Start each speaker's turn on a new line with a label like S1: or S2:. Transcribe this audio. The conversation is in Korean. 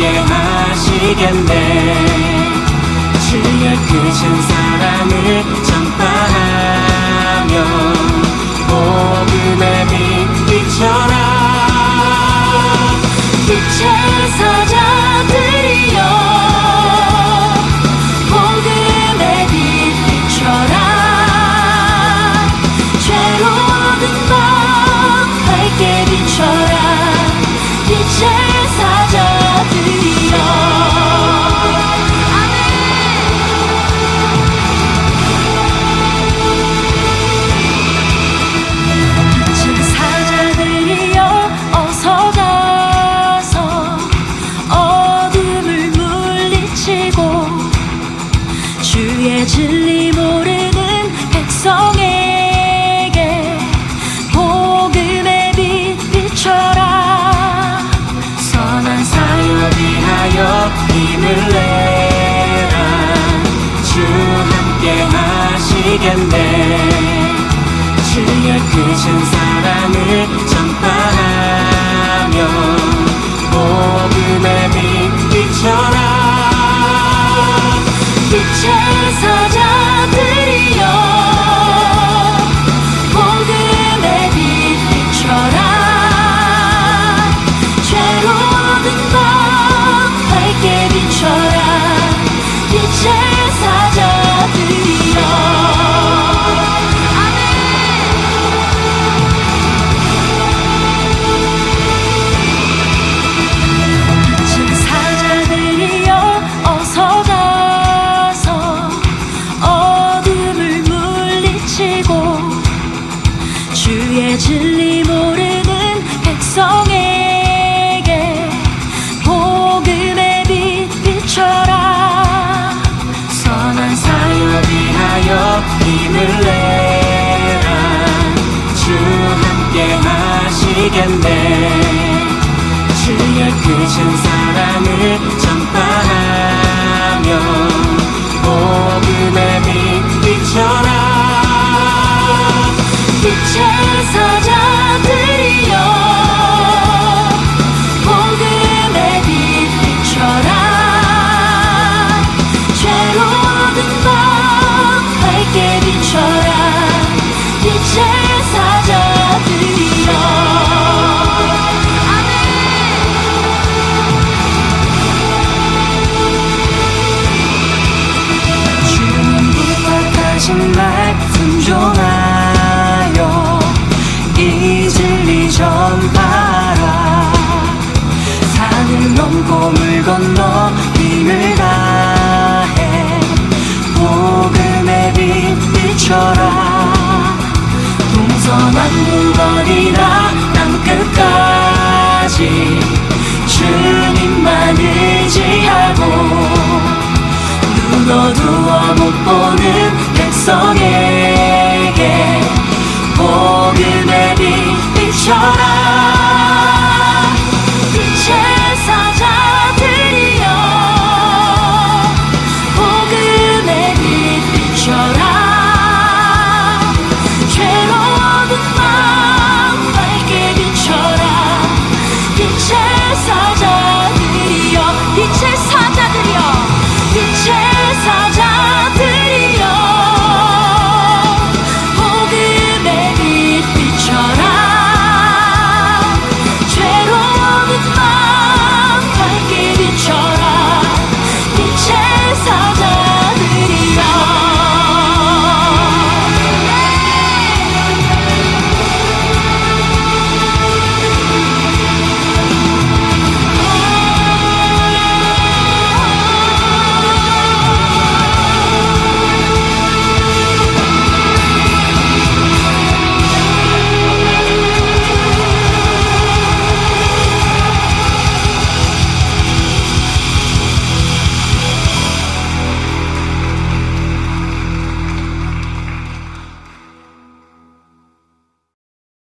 S1: 함께 하시겠네. 주의 크신 사랑을 전파하 되겠네. 주의 크신 사랑을 힘을 내라 주 함께 하시겠네. 주의 그 신사 비춰라 동선 한두 거리라 남 끝까지 주님만 의지하고 누가 두어 못 보는